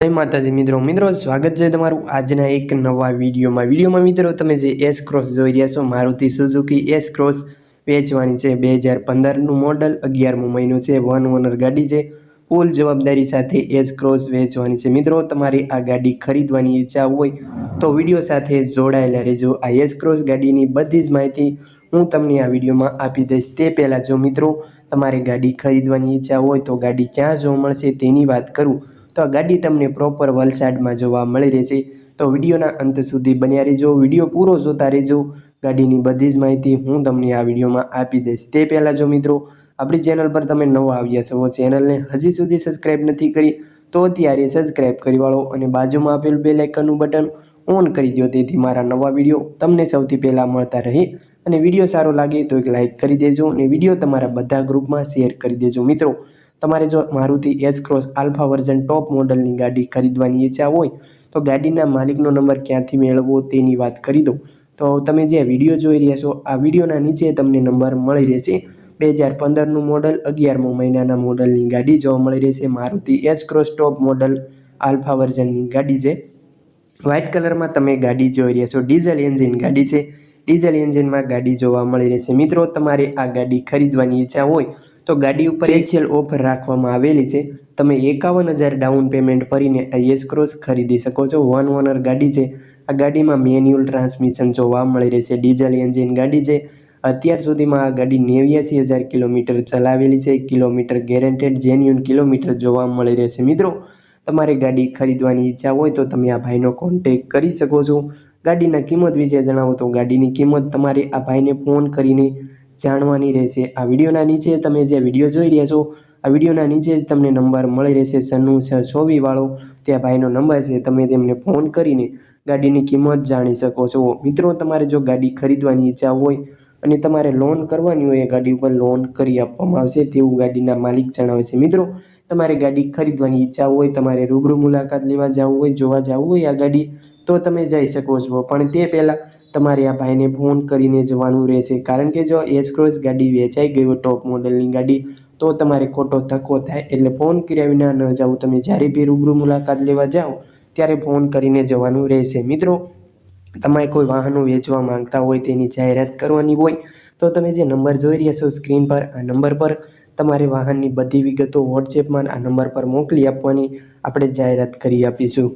જય માતાજી મિત્રો મિત્રો, સ્વાગત છે તમારું આજના એક નવા વિડીયોમાં. વિડીયોમાં મિત્રો, તમે જે એસ ક્રોસ જોઈ રહ્યા છો, મારુતિ સુઝુકી એસ ક્રોસ વેચવાની છે. બે હજાર પંદરનું મોડલ, અગિયારમું મહિનું છે, વન ઓનર ગાડી છે. ફૂલ જવાબદારી સાથે એસ ક્રોસ વેચવાની છે. મિત્રો, તમારી આ ગાડી ખરીદવાની ઈચ્છા હોય, તો વીડિયો સાથે જોડાયેલા રહેજો. આ એસ ક્રોસ ગાડીની બધી જ માહિતી હું તમને આ વિડીયોમાં આપી દઈશ. તે પહેલાં જો મિત્રો, તમારે ગાડી ખરીદવાની ઈચ્છા હોય, તો ગાડી ક્યાં જોવા મળશે તેની વાત કરું. તો આ ગાડી તમને પ્રોપર વલસાડમાં જોવા મળી રહેશે. તો વિડીયોના અંત સુધી બન્યા રહેજો. વીડિયો પૂરો જોતા રહેજો. ગાડીની બધી જ માહિતી હું તમને આ વિડીયોમાં આપી દઈશ. તે પહેલાં જો મિત્રો, આપણી ચેનલ પર તમે નવા આવ્યા છો ચેનલને હજી સુધી સબસ્ક્રાઈબ નથી કરી, તો ત્યારે સબસ્ક્રાઈબ કરી વાળો અને બાજુમાં આપેલ બે લાઇકનનું બટન ઓન કરી દો તેથી મારા નવા વીડિયો તમને સૌથી પહેલાં મળતા રહે અને વીડિયો સારો લાગે તો એક લાઇક કરી દેજો અને વીડિયો તમારા બધા ગ્રુપમાં શેર કરી દેજો. મિત્રો તમારે જો Maruti S Cross Alpha version top મોડલની ગાડી ખરીદવાની ઈચ્છા હોય, તો ગાડીના માલિકનો નંબર ક્યાંથી મેળવવો તેની વાત કરી દો તો તમે જે વીડિયો જોઈ રહ્યા છો, આ વિડીયોના નીચે તમને નંબર મળી રહેશે. બે હજાર પંદરનું મોડલ, અગિયારમો મહિનાના મોડલની ગાડી જોવા મળી રહેશે. Maruti S Cross top model, Alpha વર્ઝનની ગાડી છે. વ્હાઇટ કલરમાં તમે ગાડી જોઈ રહ્યા છો. ડીઝલ એન્જિન ગાડી છે. ડીઝલ એન્જિનમાં ગાડી જોવા મળી રહેશે. મિત્રો, તમારે આ ગાડી ખરીદવાની ઈચ્છા હોય તો ગાડી ઉપર એક્સેલ ઓફર રાખવામાં આવેલી છે. તમે એકાવન હજાર ડાઉન પેમેન્ટ ભરીને આ યસ ક્રોસ ખરીદી શકો છો. વન ઓનર ગાડી છે. આ ગાડીમાં મેન્યુઅલ ટ્રાન્સમિશન જોવા મળી રહેશે ડીઝલ એન્જિન ગાડી છે. અત્યાર સુધીમાં આ ગાડી નેવ્યાસી હજાર કિલોમીટર ચલાવેલી છે. કિલોમીટર ગેરેન્ટેડ જેન્યુન કિલોમીટર જોવા મળી રહેશે મિત્રો, તમારે ગાડી ખરીદવાની ઈચ્છા હોય તો તમે આ ભાઈનો કોન્ટેક કરી શકો છો. ગાડીના કિંમત વિશે જણાવો તો ગાડીની કિંમત તમારે આ ભાઈને ફોન કરીને જાણવાની રહેશે. આ વિડીયોના નીચે તમે જે વીડિયો જોઈ રહ્યા છો, આ વિડીયોના નીચે જ તમને નંબર મળી રહેશે સન્નું છ ચોવીસવાળો ત્યાં ભાઈનો નંબર છે, તમે તેમને ફોન કરીને ગાડીની કિંમત જાણી શકો છો. મિત્રો, તમારે જો ગાડી ખરીદવાની ઈચ્છા હોય અને તમારે લોન કરવાની હોય, એ ગાડી ઉપર લોન કરી આપવામાં આવશે તેવું ગાડીના માલિક જણાવે છે. મિત્રો, તમારે ગાડી ખરીદવાની ઈચ્છા હોય, તમારે રૂબરૂ મુલાકાત લેવા જવું હોય, જોવા જવું હોય આ ગાડી, તો તમે જઈ શકો છો. પણ તે પહેલાં તમારે આ ભાઈને ફોન કરીને જવાનું રહેશે. કારણ કે જો એસ ક્રોસ ગાડી વેચાઈ ગઈ ટોપ મોડલની ગાડી, તો તમારે ખોટો ધક્કો થાય. એટલે ફોન કર્યા વિના ન જાઓ. તમે જ્યારે બી રૂબરૂ મુલાકાત લેવા જાઓ, ત્યારે ફોન કરીને જવાનું રહેશે. મિત્રો, તમારે કોઈ વાહનો વેચવા માંગતા હોય, તેની જાહેરાત કરવાની હોય, તો તમે જે નંબર જોઈ રહ્યા છો સ્ક્રીન પર, આ નંબર પર તમારે વાહનની બધી વિગતો વોટ્સએપમાં આ નંબર પર મોકલી આપવાની આપણે જાહેરાત કરી આપીશું.